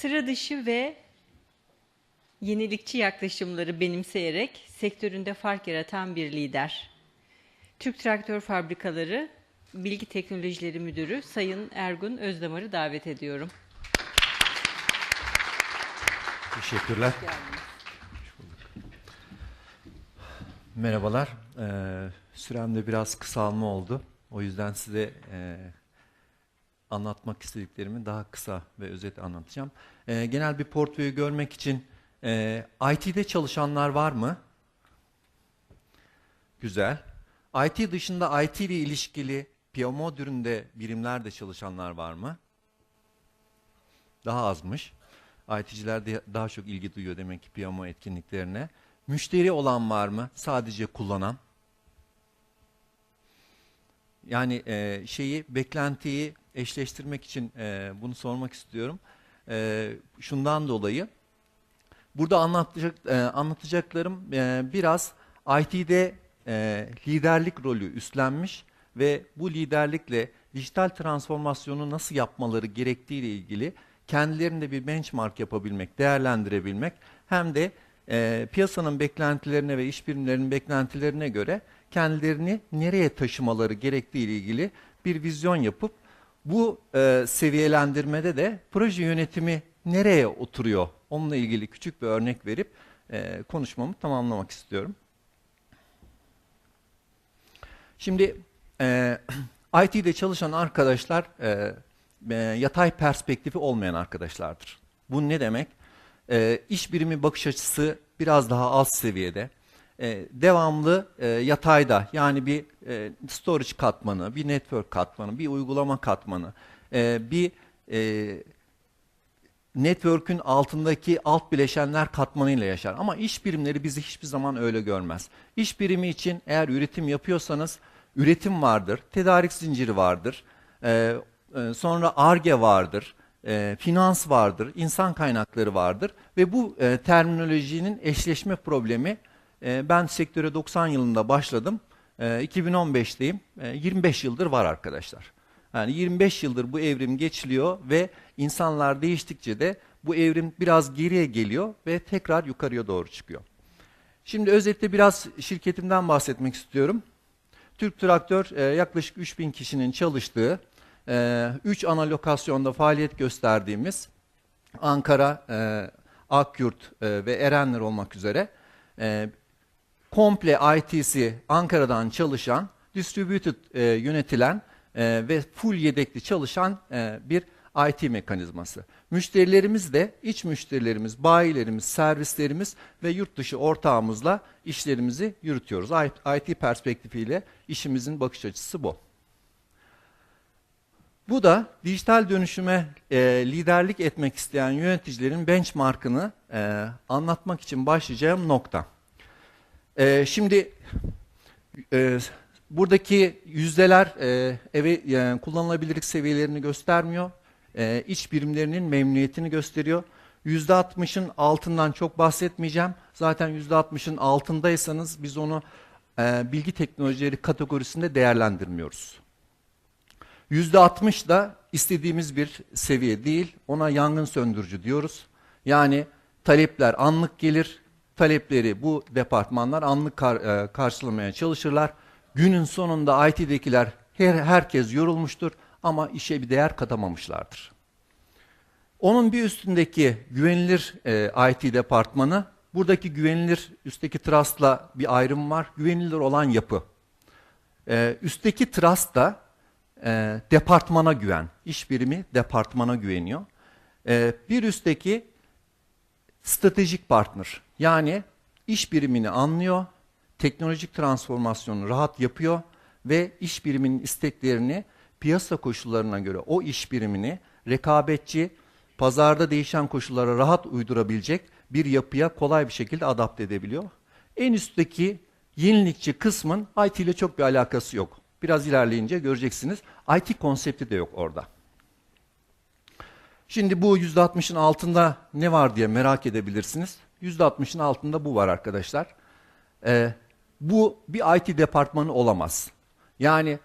Sıra dışı ve yenilikçi yaklaşımları benimseyerek sektöründe fark yaratan bir lider. Türk Traktör Fabrikaları Bilgi Teknolojileri Müdürü Sayın Ergun Özdamar'ı davet ediyorum. Teşekkürler. Merhabalar. Ee, süremde biraz kısalma oldu. O yüzden size e, anlatmak istediklerimi daha kısa ve özet anlatacağım. Ee, genel bir portföyü görmek için e, IT'de çalışanlar var mı? Güzel. IT dışında IT ile ilişkili PMO türünde birimlerde çalışanlar var mı? Daha azmış. IT'ciler de daha çok ilgi duyuyor demek ki PMO etkinliklerine. Müşteri olan var mı? Sadece kullanan. Yani e, şeyi, beklentiyi eşleştirmek için e, bunu sormak istiyorum. E, şundan dolayı, burada anlatacak, e, anlatacaklarım e, biraz IT'de e, liderlik rolü üstlenmiş ve bu liderlikle dijital transformasyonu nasıl yapmaları gerektiği ile ilgili kendilerinde bir benchmark yapabilmek, değerlendirebilmek hem de e, piyasanın beklentilerine ve iş birimlerinin beklentilerine göre kendilerini nereye taşımaları gerektiği ile ilgili bir vizyon yapıp bu e, seviyelendirmede de proje yönetimi nereye oturuyor onunla ilgili küçük bir örnek verip e, konuşmamı tamamlamak istiyorum. Şimdi e, IT'de çalışan arkadaşlar e, e, yatay perspektifi olmayan arkadaşlardır. Bu ne demek? E, iş birimi bakış açısı biraz daha alt seviyede. E, devamlı e, yatayda yani bir e, storage katmanı, bir network katmanı, bir uygulama katmanı, bir network'ün altındaki alt bileşenler katmanıyla yaşar. Ama iş birimleri bizi hiçbir zaman öyle görmez. İş birimi için eğer üretim yapıyorsanız üretim vardır, tedarik zinciri vardır, sonra ARGE vardır, e, finans vardır, insan kaynakları vardır ve bu e, terminolojinin eşleşme problemi e, ben sektöre 90 yılında başladım, e, 2015'teyim, e, 25 yıldır var arkadaşlar. Yani 25 yıldır bu evrim geçiliyor ve insanlar değiştikçe de bu evrim biraz geriye geliyor ve tekrar yukarıya doğru çıkıyor. Şimdi özetle biraz şirketimden bahsetmek istiyorum. Türk Traktör e, yaklaşık 3000 kişinin çalıştığı, 3 ana lokasyonda faaliyet gösterdiğimiz Ankara, e, Akyurt e, ve Erenler olmak üzere e, komple IT'si Ankara'dan çalışan, distributed e, yönetilen e, ve full yedekli çalışan e, bir IT mekanizması. Müşterilerimiz de iç müşterilerimiz, bayilerimiz, servislerimiz ve yurt dışı ortağımızla işlerimizi yürütüyoruz. IT perspektifiyle işimizin bakış açısı bu. Bu da dijital dönüşüme e, liderlik etmek isteyen yöneticilerin benchmarkını e, anlatmak için başlayacağım nokta. E, şimdi e, buradaki yüzdeler e, eve, yani kullanılabilirlik seviyelerini göstermiyor. E, iç birimlerinin memnuniyetini gösteriyor. %60'ın altından çok bahsetmeyeceğim. Zaten %60'ın altındaysanız biz onu e, bilgi teknolojileri kategorisinde değerlendirmiyoruz. %60 da istediğimiz bir seviye değil. Ona yangın söndürücü diyoruz. Yani talepler anlık gelir. Talepleri bu departmanlar anlık kar, e, karşılamaya çalışırlar. Günün sonunda IT'dekiler her, herkes yorulmuştur ama işe bir değer katamamışlardır. Onun bir üstündeki güvenilir e, IT departmanı, buradaki güvenilir üstteki trust'la bir ayrım var. Güvenilir olan yapı. E, üstteki trust da e, departmana güven. İş birimi departmana güveniyor. E, bir üstteki stratejik partner. Yani iş birimini anlıyor, teknolojik transformasyonu rahat yapıyor ve iş biriminin isteklerini piyasa koşullarına göre o iş birimini rekabetçi, pazarda değişen koşullara rahat uydurabilecek bir yapıya kolay bir şekilde adapte edebiliyor. En üstteki yenilikçi kısmın IT ile çok bir alakası yok. Biraz ilerleyince göreceksiniz. IT konsepti de yok orada. Şimdi bu %60'ın altında ne var diye merak edebilirsiniz. %60'ın altında bu var arkadaşlar. Ee, bu bir IT departmanı olamaz. Yani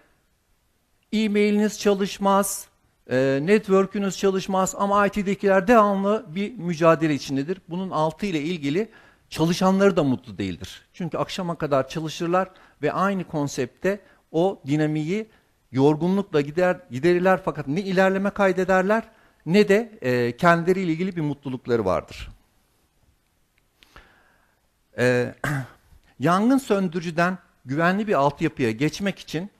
e-mailiniz çalışmaz, E, network'ünüz çalışmaz ama IT'dekiler devamlı bir mücadele içindedir. Bunun altı ile ilgili çalışanları da mutlu değildir. Çünkü akşama kadar çalışırlar ve aynı konsepte o dinamiği yorgunlukla gider giderirler fakat ne ilerleme kaydederler ne de e, kendileriyle ilgili bir mutlulukları vardır. E, yangın söndürücüden güvenli bir altyapıya geçmek için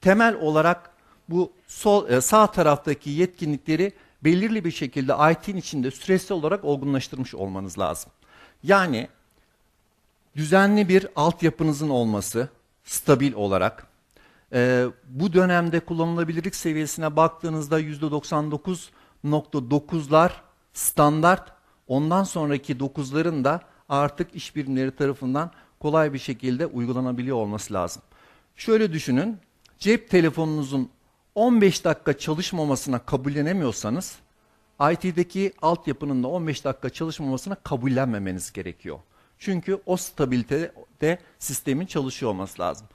temel olarak bu sol e, sağ taraftaki yetkinlikleri belirli bir şekilde IT'nin içinde süresli olarak olgunlaştırmış olmanız lazım. Yani düzenli bir altyapınızın olması, stabil olarak. Ee, bu dönemde kullanılabilirlik seviyesine baktığınızda %99.9'lar standart. Ondan sonraki 9'ların da artık iş birimleri tarafından kolay bir şekilde uygulanabiliyor olması lazım. Şöyle düşünün, cep telefonunuzun 15 dakika çalışmamasına kabullenemiyorsanız, IT'deki altyapının da 15 dakika çalışmamasına kabullenmemeniz gerekiyor. Çünkü o stabilitede sistemin çalışıyor olması lazım.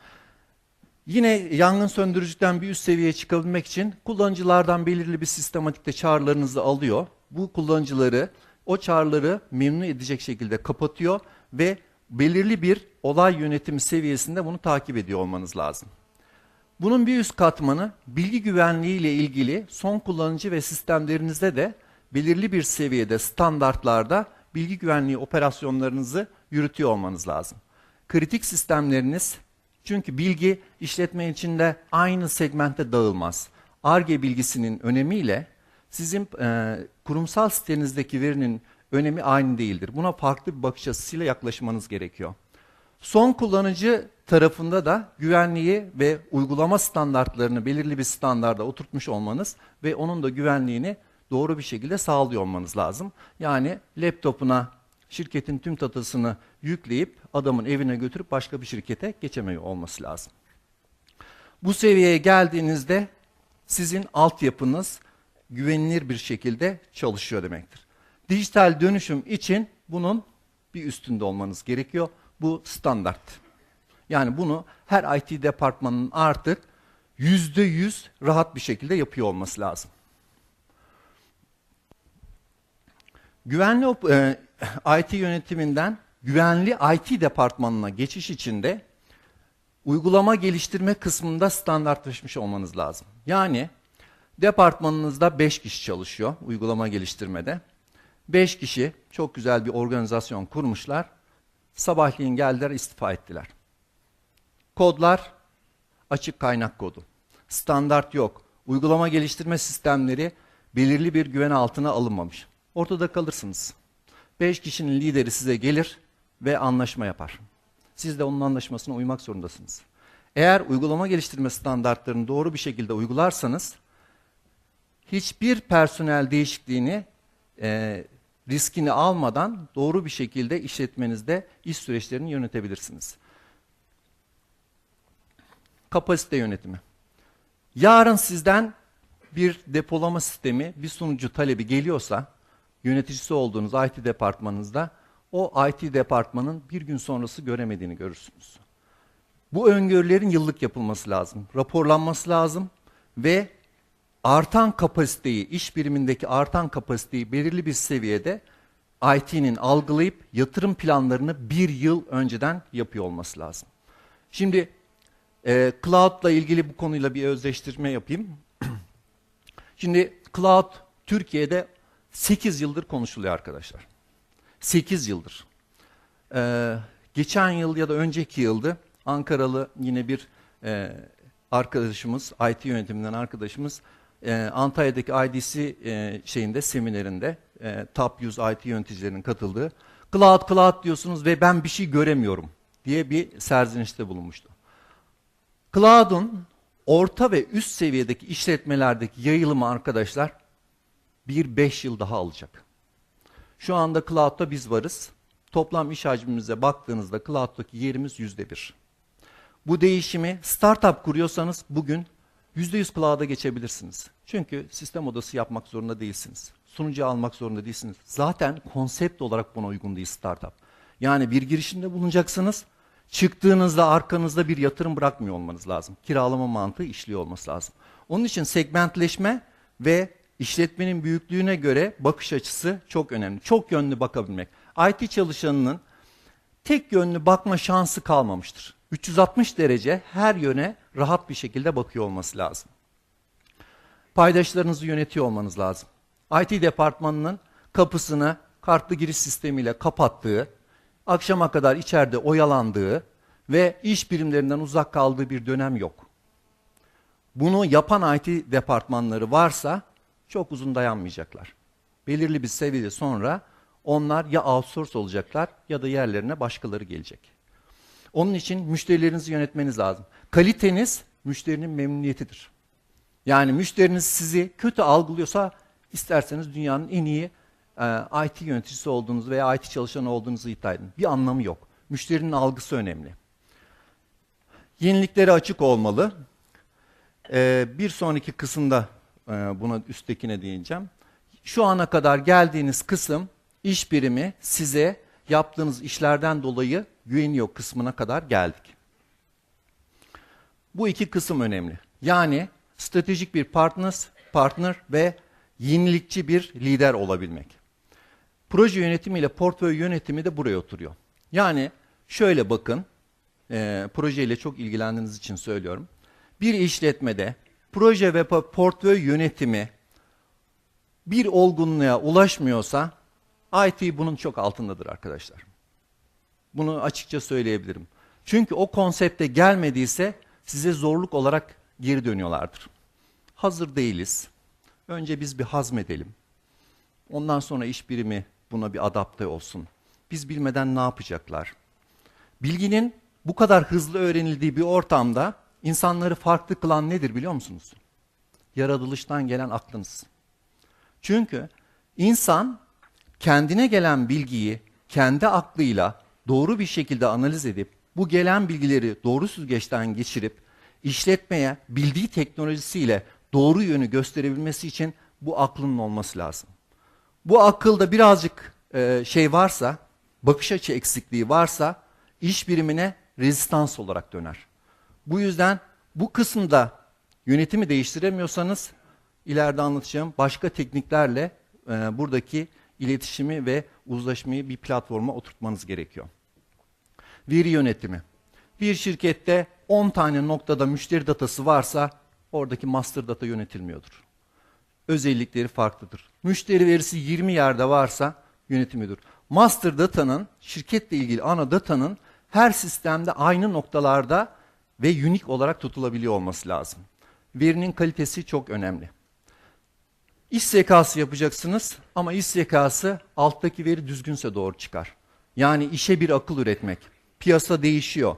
Yine yangın söndürücüden bir üst seviyeye çıkabilmek için kullanıcılardan belirli bir sistematikte çağrılarınızı alıyor. Bu kullanıcıları o çağrıları memnun edecek şekilde kapatıyor ve belirli bir olay yönetimi seviyesinde bunu takip ediyor olmanız lazım. Bunun bir üst katmanı bilgi güvenliği ile ilgili son kullanıcı ve sistemlerinizde de belirli bir seviyede standartlarda bilgi güvenliği operasyonlarınızı yürütüyor olmanız lazım. Kritik sistemleriniz çünkü bilgi işletme içinde aynı segmente dağılmaz. ARGE bilgisinin önemiyle sizin e, kurumsal sitenizdeki verinin önemi aynı değildir. Buna farklı bir bakış açısıyla yaklaşmanız gerekiyor. Son kullanıcı tarafında da güvenliği ve uygulama standartlarını belirli bir standarda oturtmuş olmanız ve onun da güvenliğini doğru bir şekilde sağlıyor olmanız lazım. Yani laptopuna şirketin tüm datasını yükleyip adamın evine götürüp başka bir şirkete geçemiyor olması lazım. Bu seviyeye geldiğinizde sizin altyapınız güvenilir bir şekilde çalışıyor demektir. Dijital dönüşüm için bunun bir üstünde olmanız gerekiyor. Bu standart. Yani bunu her IT departmanının artık yüzde yüz rahat bir şekilde yapıyor olması lazım. Güvenli e, IT yönetiminden güvenli IT departmanına geçiş için de uygulama geliştirme kısmında standartlaşmış olmanız lazım. Yani departmanınızda 5 kişi çalışıyor uygulama geliştirmede. 5 kişi çok güzel bir organizasyon kurmuşlar. Sabahleyin geldiler istifa ettiler. Kodlar açık kaynak kodu. Standart yok. Uygulama geliştirme sistemleri belirli bir güven altına alınmamış. Ortada kalırsınız. 5 kişinin lideri size gelir ve anlaşma yapar. Siz de onun anlaşmasına uymak zorundasınız. Eğer uygulama geliştirme standartlarını doğru bir şekilde uygularsanız hiçbir personel değişikliğini e, riskini almadan doğru bir şekilde işletmenizde iş süreçlerini yönetebilirsiniz. Kapasite yönetimi. Yarın sizden bir depolama sistemi, bir sunucu talebi geliyorsa, yöneticisi olduğunuz IT departmanınızda o IT departmanın bir gün sonrası göremediğini görürsünüz. Bu öngörülerin yıllık yapılması lazım, raporlanması lazım ve artan kapasiteyi, iş birimindeki artan kapasiteyi belirli bir seviyede IT'nin algılayıp yatırım planlarını bir yıl önceden yapıyor olması lazım. Şimdi e, cloud'la ilgili bu konuyla bir özleştirme yapayım. Şimdi cloud Türkiye'de 8 yıldır konuşuluyor arkadaşlar. 8 yıldır. Ee, geçen yıl ya da önceki yıldı Ankaralı yine bir e, arkadaşımız, IT yönetiminden arkadaşımız e, Antalya'daki IDC e, şeyinde seminerinde e, top 100 IT yöneticilerinin katıldığı cloud cloud diyorsunuz ve ben bir şey göremiyorum diye bir serzenişte bulunmuştu. Cloud'un orta ve üst seviyedeki işletmelerdeki yayılımı arkadaşlar bir 5 yıl daha alacak. Şu anda Cloud'da biz varız. Toplam iş hacmimize baktığınızda Cloud'daki yerimiz yüzde bir. Bu değişimi startup kuruyorsanız bugün yüzde yüz Cloud'a geçebilirsiniz. Çünkü sistem odası yapmak zorunda değilsiniz. Sunucu almak zorunda değilsiniz. Zaten konsept olarak buna uygun değil startup. Yani bir girişimde bulunacaksınız. Çıktığınızda arkanızda bir yatırım bırakmıyor olmanız lazım. Kiralama mantığı işliyor olması lazım. Onun için segmentleşme ve işletmenin büyüklüğüne göre bakış açısı çok önemli. Çok yönlü bakabilmek. IT çalışanının tek yönlü bakma şansı kalmamıştır. 360 derece her yöne rahat bir şekilde bakıyor olması lazım. Paydaşlarınızı yönetiyor olmanız lazım. IT departmanının kapısını kartlı giriş sistemiyle kapattığı, akşama kadar içeride oyalandığı ve iş birimlerinden uzak kaldığı bir dönem yok. Bunu yapan IT departmanları varsa çok uzun dayanmayacaklar. Belirli bir seviyede sonra onlar ya outsource olacaklar ya da yerlerine başkaları gelecek. Onun için müşterilerinizi yönetmeniz lazım. Kaliteniz müşterinin memnuniyetidir. Yani müşteriniz sizi kötü algılıyorsa isterseniz dünyanın en iyi e, IT yöneticisi olduğunuzu veya IT çalışanı olduğunuzu iddia edin. Bir anlamı yok. Müşterinin algısı önemli. Yeniliklere açık olmalı. E, bir sonraki kısımda e, buna üsttekine değineceğim. Şu ana kadar geldiğiniz kısım iş birimi size yaptığınız işlerden dolayı güveniyor kısmına kadar geldik. Bu iki kısım önemli. Yani stratejik bir partner, partner ve yenilikçi bir lider olabilmek. Proje yönetimi ile portföy yönetimi de buraya oturuyor. Yani şöyle bakın, e, projeyle çok ilgilendiğiniz için söylüyorum. Bir işletmede proje ve portföy yönetimi bir olgunluğa ulaşmıyorsa IT bunun çok altındadır arkadaşlar. Bunu açıkça söyleyebilirim. Çünkü o konsepte gelmediyse size zorluk olarak geri dönüyorlardır. Hazır değiliz. Önce biz bir hazmedelim. Ondan sonra iş birimi buna bir adapte olsun. Biz bilmeden ne yapacaklar? Bilginin bu kadar hızlı öğrenildiği bir ortamda insanları farklı kılan nedir biliyor musunuz? Yaratılıştan gelen aklınız. Çünkü insan kendine gelen bilgiyi kendi aklıyla doğru bir şekilde analiz edip bu gelen bilgileri doğru süzgeçten geçirip işletmeye bildiği teknolojisiyle doğru yönü gösterebilmesi için bu aklının olması lazım. Bu akılda birazcık e, şey varsa, bakış açı eksikliği varsa iş birimine rezistans olarak döner. Bu yüzden bu kısımda yönetimi değiştiremiyorsanız ileride anlatacağım başka tekniklerle e, buradaki iletişimi ve uzlaşmayı bir platforma oturtmanız gerekiyor. Veri yönetimi. Bir şirkette 10 tane noktada müşteri datası varsa oradaki master data yönetilmiyordur. Özellikleri farklıdır. Müşteri verisi 20 yerde varsa yönetimidir. Master datanın, şirketle ilgili ana datanın her sistemde aynı noktalarda ve unik olarak tutulabiliyor olması lazım. Verinin kalitesi çok önemli. İş zekası yapacaksınız ama iş zekası alttaki veri düzgünse doğru çıkar. Yani işe bir akıl üretmek. Piyasa değişiyor.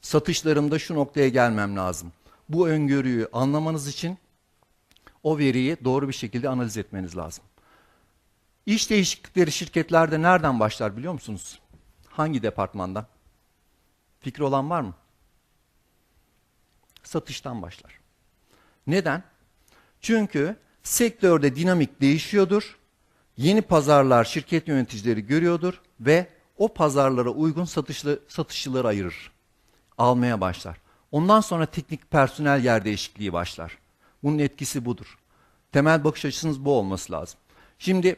Satışlarımda şu noktaya gelmem lazım. Bu öngörüyü anlamanız için o veriyi doğru bir şekilde analiz etmeniz lazım. İş değişiklikleri şirketlerde nereden başlar biliyor musunuz? Hangi departmandan? Fikri olan var mı? Satıştan başlar. Neden? Çünkü sektörde dinamik değişiyordur. Yeni pazarlar şirket yöneticileri görüyordur ve o pazarlara uygun satışlı, satışçıları ayırır. Almaya başlar. Ondan sonra teknik personel yer değişikliği başlar. Bunun etkisi budur. Temel bakış açısınız bu olması lazım. Şimdi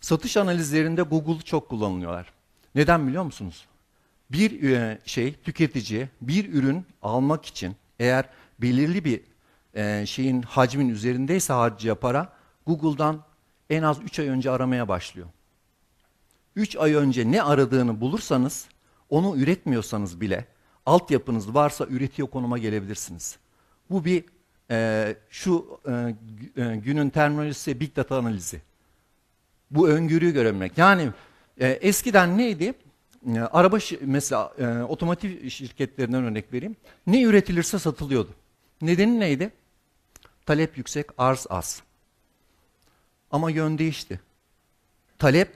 satış analizlerinde Google çok kullanılıyorlar. Neden biliyor musunuz? Bir e, şey tüketici bir ürün almak için eğer belirli bir e, şeyin hacmin üzerindeyse harcayacağı para Google'dan en az 3 ay önce aramaya başlıyor. 3 ay önce ne aradığını bulursanız onu üretmiyorsanız bile altyapınız varsa üretiyor konuma gelebilirsiniz. Bu bir e, şu e, günün terminolojisi big data analizi. Bu öngörüyü görebilmek. Yani e, eskiden neydi? E, araba mesela e, otomotiv şirketlerinden örnek vereyim. Ne üretilirse satılıyordu. Nedeni neydi? Talep yüksek, arz az. Ama yön değişti. Talep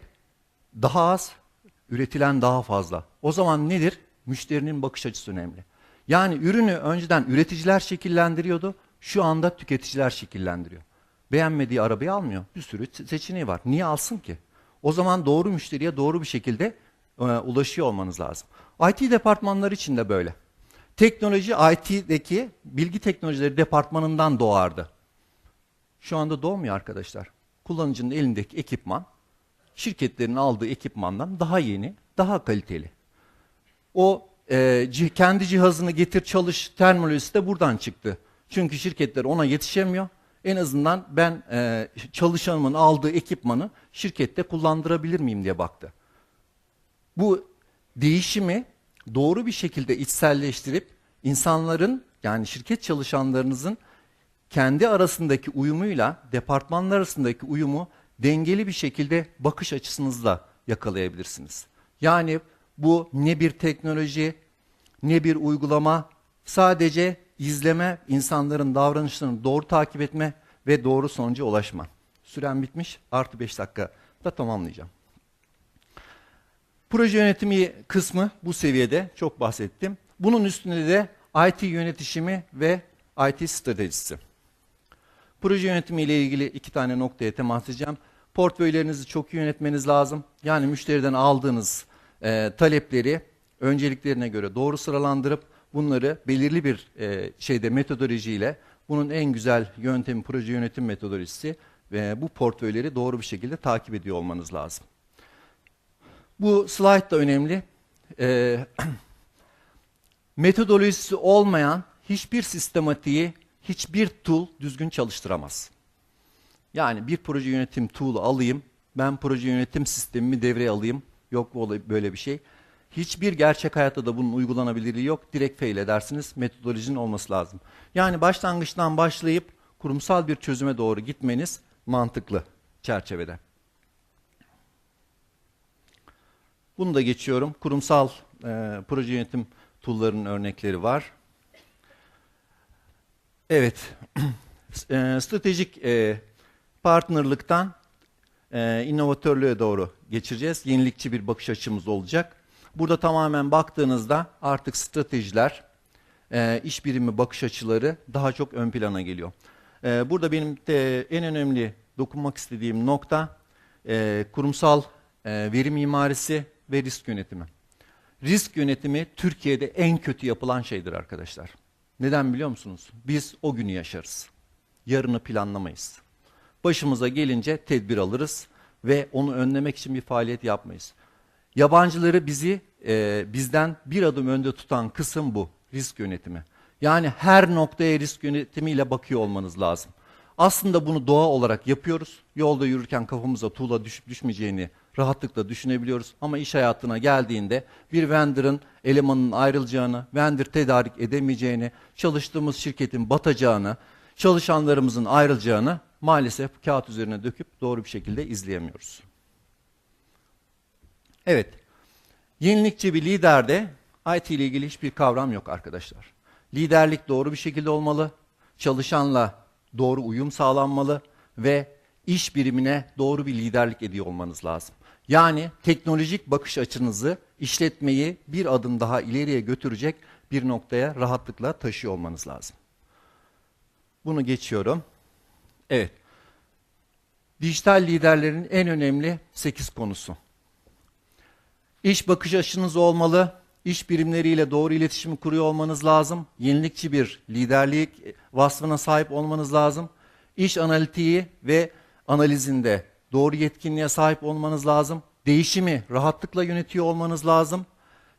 daha az, üretilen daha fazla. O zaman nedir? Müşterinin bakış açısı önemli. Yani ürünü önceden üreticiler şekillendiriyordu, şu anda tüketiciler şekillendiriyor. Beğenmediği arabayı almıyor. Bir sürü seçeneği var. Niye alsın ki? O zaman doğru müşteriye doğru bir şekilde e, ulaşıyor olmanız lazım. IT departmanları için de böyle. Teknoloji IT'deki bilgi teknolojileri departmanından doğardı. şu anda doğmuyor arkadaşlar. Kullanıcının elindeki ekipman şirketlerin aldığı ekipmandan daha yeni, daha kaliteli. O e, kendi cihazını getir çalış terminolojisi de buradan çıktı. Çünkü şirketler ona yetişemiyor. En azından ben e, çalışanımın aldığı ekipmanı şirkette kullandırabilir miyim diye baktı. Bu değişimi doğru bir şekilde içselleştirip insanların yani şirket çalışanlarınızın kendi arasındaki uyumuyla departmanlar arasındaki uyumu dengeli bir şekilde bakış açısınızla yakalayabilirsiniz. Yani bu ne bir teknoloji, ne bir uygulama, sadece izleme, insanların davranışlarını doğru takip etme ve doğru sonuca ulaşma. Sürem bitmiş, artı 5 dakika da tamamlayacağım. Proje yönetimi kısmı bu seviyede çok bahsettim. Bunun üstünde de IT yönetişimi ve IT stratejisi. Proje yönetimi ile ilgili iki tane noktaya temas edeceğim. Portföylerinizi çok iyi yönetmeniz lazım. Yani müşteriden aldığınız e, talepleri önceliklerine göre doğru sıralandırıp bunları belirli bir e, şeyde metodolojiyle bunun en güzel yöntemi proje yönetim metodolojisi ve bu portföyleri doğru bir şekilde takip ediyor olmanız lazım. Bu slide da önemli. Ee, metodolojisi olmayan hiçbir sistematiği, hiçbir tool düzgün çalıştıramaz. Yani bir proje yönetim tool'u alayım, ben proje yönetim sistemimi devreye alayım. Yok böyle bir şey. Hiçbir gerçek hayatta da bunun uygulanabilirliği yok. Direkt fail edersiniz. Metodolojinin olması lazım. Yani başlangıçtan başlayıp kurumsal bir çözüme doğru gitmeniz mantıklı çerçevede. Bunu da geçiyorum. Kurumsal e, proje yönetim tool'larının örnekleri var. Evet, e, stratejik e, partnerlıktan e, inovatörlüğe doğru geçeceğiz. Yenilikçi bir bakış açımız olacak. Burada tamamen baktığınızda artık stratejiler, e, iş birimi bakış açıları daha çok ön plana geliyor. E, burada benim de en önemli dokunmak istediğim nokta e, kurumsal e, veri mimarisi ve risk yönetimi. Risk yönetimi Türkiye'de en kötü yapılan şeydir arkadaşlar. Neden biliyor musunuz? Biz o günü yaşarız. Yarını planlamayız. Başımıza gelince tedbir alırız ve onu önlemek için bir faaliyet yapmayız. Yabancıları bizi e, bizden bir adım önde tutan kısım bu. Risk yönetimi. Yani her noktaya risk yönetimiyle bakıyor olmanız lazım. Aslında bunu doğa olarak yapıyoruz. Yolda yürürken kafamıza tuğla düşüp düşmeyeceğini rahatlıkla düşünebiliyoruz. Ama iş hayatına geldiğinde bir vendor'ın elemanının ayrılacağını, vendor tedarik edemeyeceğini, çalıştığımız şirketin batacağını, çalışanlarımızın ayrılacağını maalesef kağıt üzerine döküp doğru bir şekilde izleyemiyoruz. Evet, yenilikçi bir liderde IT ile ilgili hiçbir kavram yok arkadaşlar. Liderlik doğru bir şekilde olmalı, çalışanla doğru uyum sağlanmalı ve iş birimine doğru bir liderlik ediyor olmanız lazım. Yani teknolojik bakış açınızı işletmeyi bir adım daha ileriye götürecek bir noktaya rahatlıkla taşıyor olmanız lazım. Bunu geçiyorum. Evet. Dijital liderlerin en önemli 8 konusu. İş bakış açınız olmalı. İş birimleriyle doğru iletişim kuruyor olmanız lazım. Yenilikçi bir liderlik vasfına sahip olmanız lazım. İş analitiği ve analizinde doğru yetkinliğe sahip olmanız lazım. Değişimi rahatlıkla yönetiyor olmanız lazım.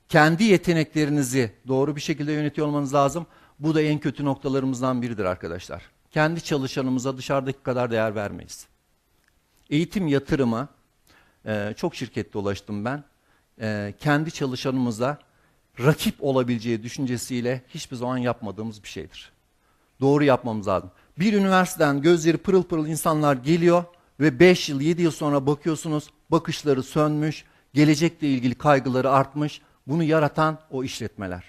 Kendi yeteneklerinizi doğru bir şekilde yönetiyor olmanız lazım. Bu da en kötü noktalarımızdan biridir arkadaşlar. Kendi çalışanımıza dışarıdaki kadar değer vermeyiz. Eğitim yatırımı, e, çok şirkette ulaştım ben. E, kendi çalışanımıza rakip olabileceği düşüncesiyle hiçbir zaman yapmadığımız bir şeydir. Doğru yapmamız lazım. Bir üniversiteden gözleri pırıl pırıl insanlar geliyor ve 5 yıl 7 yıl sonra bakıyorsunuz bakışları sönmüş, gelecekle ilgili kaygıları artmış. Bunu yaratan o işletmeler.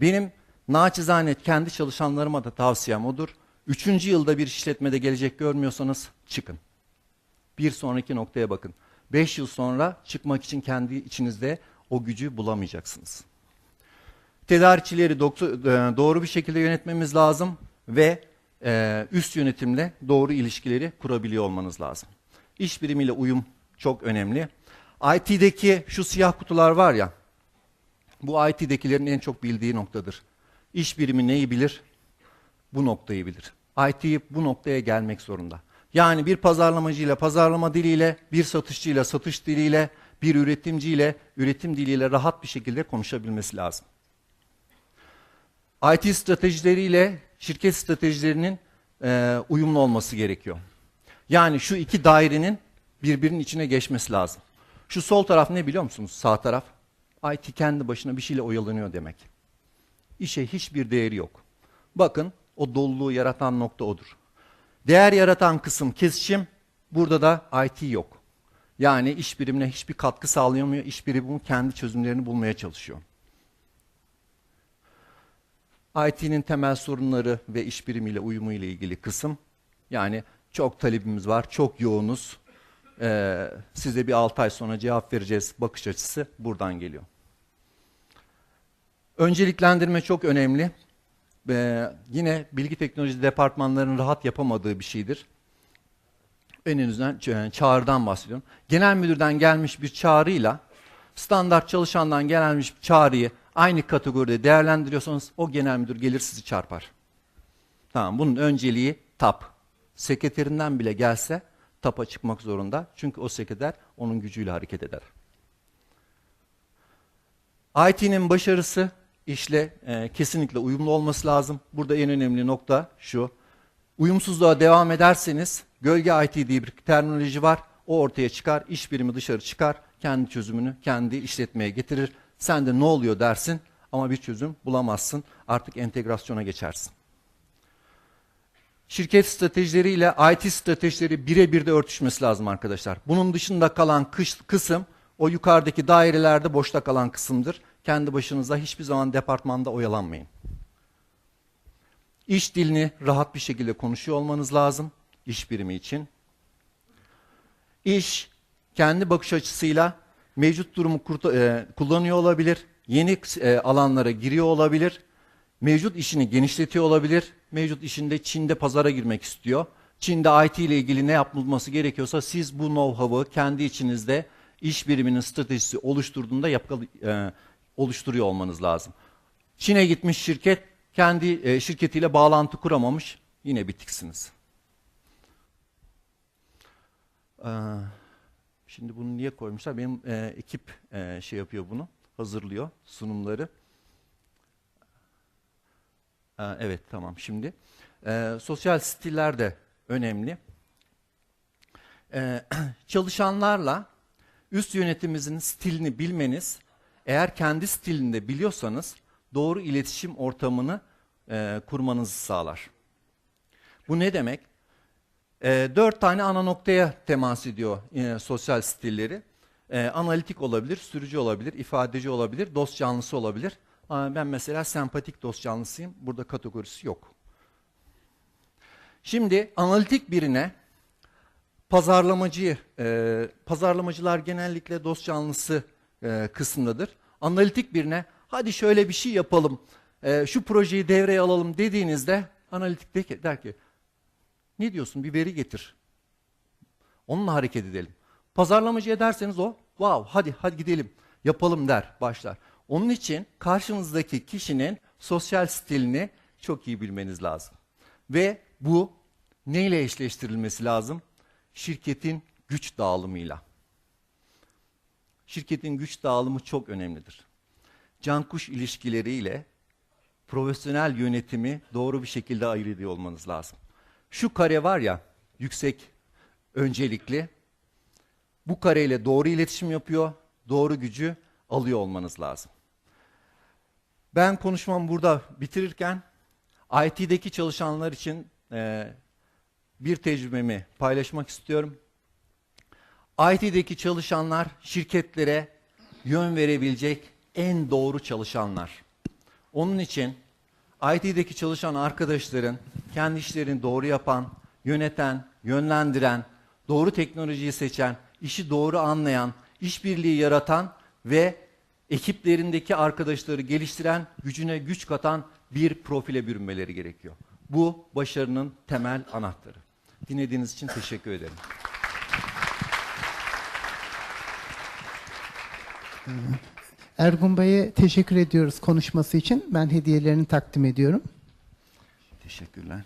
Benim naçizane kendi çalışanlarıma da tavsiyem odur. Üçüncü yılda bir işletmede gelecek görmüyorsanız çıkın. Bir sonraki noktaya bakın. Beş yıl sonra çıkmak için kendi içinizde o gücü bulamayacaksınız. Tedarikçileri e, doğru bir şekilde yönetmemiz lazım ve e, üst yönetimle doğru ilişkileri kurabiliyor olmanız lazım. İş birimiyle uyum çok önemli. IT'deki şu siyah kutular var ya, bu IT'dekilerin en çok bildiği noktadır. İş birimi neyi bilir? Bu noktayı bilir. IT bu noktaya gelmek zorunda. Yani bir pazarlamacıyla pazarlama diliyle, bir satışçıyla satış diliyle, bir üretimciyle üretim diliyle rahat bir şekilde konuşabilmesi lazım. IT stratejileriyle şirket stratejilerinin e, uyumlu olması gerekiyor. Yani şu iki dairenin birbirinin içine geçmesi lazım. Şu sol taraf ne biliyor musunuz? Sağ taraf. IT kendi başına bir şeyle oyalanıyor demek. İşe hiçbir değeri yok. Bakın o doluluğu yaratan nokta odur. Değer yaratan kısım kesişim. Burada da IT yok. Yani iş birimine hiçbir katkı sağlayamıyor. İş birimi kendi çözümlerini bulmaya çalışıyor. IT'nin temel sorunları ve iş birimiyle uyumu ile ilgili kısım. Yani çok talebimiz var, çok yoğunuz. Ee, size bir 6 ay sonra cevap vereceğiz bakış açısı buradan geliyor. Önceliklendirme çok önemli. Ee, yine bilgi teknoloji departmanlarının rahat yapamadığı bir şeydir. En önünden ça- çağrıdan bahsediyorum. Genel müdürden gelmiş bir çağrıyla standart çalışandan gelmiş bir çağrıyı aynı kategoride değerlendiriyorsanız o genel müdür gelir sizi çarpar. Tamam bunun önceliği TAP. Sekreterinden bile gelse TAP'a çıkmak zorunda. Çünkü o sekreter onun gücüyle hareket eder. IT'nin başarısı işle e, kesinlikle uyumlu olması lazım. Burada en önemli nokta şu. Uyumsuzluğa devam ederseniz gölge IT diye bir terminoloji var. O ortaya çıkar, iş birimi dışarı çıkar, kendi çözümünü kendi işletmeye getirir. Sen de ne oluyor dersin ama bir çözüm bulamazsın. Artık entegrasyona geçersin. Şirket stratejileriyle IT stratejileri birebir de örtüşmesi lazım arkadaşlar. Bunun dışında kalan kış, kısım o yukarıdaki dairelerde boşta kalan kısımdır. Kendi başınıza hiçbir zaman departmanda oyalanmayın. İş dilini rahat bir şekilde konuşuyor olmanız lazım iş birimi için. İş kendi bakış açısıyla mevcut durumu e, kullanıyor olabilir, yeni e, alanlara giriyor olabilir, mevcut işini genişletiyor olabilir, mevcut işinde Çin'de pazara girmek istiyor. Çin'de IT ile ilgili ne yapılması gerekiyorsa siz bu know-how'ı kendi içinizde iş biriminin stratejisi oluşturduğunda yapkalı, e, oluşturuyor olmanız lazım. Çin'e gitmiş şirket kendi e, şirketiyle bağlantı kuramamış yine bitiksiniz. Ee, Şimdi bunu niye koymuşlar? Benim e, ekip e, şey yapıyor bunu, hazırlıyor sunumları. Ee, evet tamam şimdi. Ee, sosyal stiller de önemli. Ee, çalışanlarla üst yönetimimizin stilini bilmeniz, eğer kendi stilini de biliyorsanız doğru iletişim ortamını e, kurmanızı sağlar. Bu ne demek? E, dört tane ana noktaya temas ediyor e, sosyal stilleri. E, analitik olabilir, sürücü olabilir, ifadeci olabilir, dost canlısı olabilir. Aa, ben mesela sempatik dost canlısıyım. Burada kategorisi yok. Şimdi analitik birine pazarlamacıyı, e, pazarlamacılar genellikle dost canlısı e, kısımdadır. Analitik birine hadi şöyle bir şey yapalım, e, şu projeyi devreye alalım dediğinizde analitik de der ki ne diyorsun bir veri getir. Onunla hareket edelim. Pazarlamacı ederseniz o wow hadi hadi gidelim yapalım der başlar. Onun için karşınızdaki kişinin sosyal stilini çok iyi bilmeniz lazım. Ve bu neyle eşleştirilmesi lazım? Şirketin güç dağılımıyla. Şirketin güç dağılımı çok önemlidir. Can-kuş ilişkileriyle profesyonel yönetimi doğru bir şekilde ayırt olmanız lazım. Şu kare var ya yüksek öncelikli. Bu kareyle doğru iletişim yapıyor, doğru gücü alıyor olmanız lazım. Ben konuşmamı burada bitirirken IT'deki çalışanlar için e, bir tecrübemi paylaşmak istiyorum. IT'deki çalışanlar şirketlere yön verebilecek en doğru çalışanlar. Onun için IT'deki çalışan arkadaşların kendi işlerini doğru yapan, yöneten, yönlendiren, doğru teknolojiyi seçen, işi doğru anlayan, işbirliği yaratan ve ekiplerindeki arkadaşları geliştiren, gücüne güç katan bir profile bürünmeleri gerekiyor. Bu başarının temel anahtarı. Dinlediğiniz için teşekkür ederim. Ergun Bey'e teşekkür ediyoruz konuşması için. Ben hediyelerini takdim ediyorum. Teşekkürler.